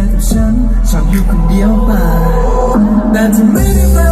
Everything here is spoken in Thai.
เต่จอกับฉันชอบอยู่คนเดียวไปแต่จะไม่ได้แปา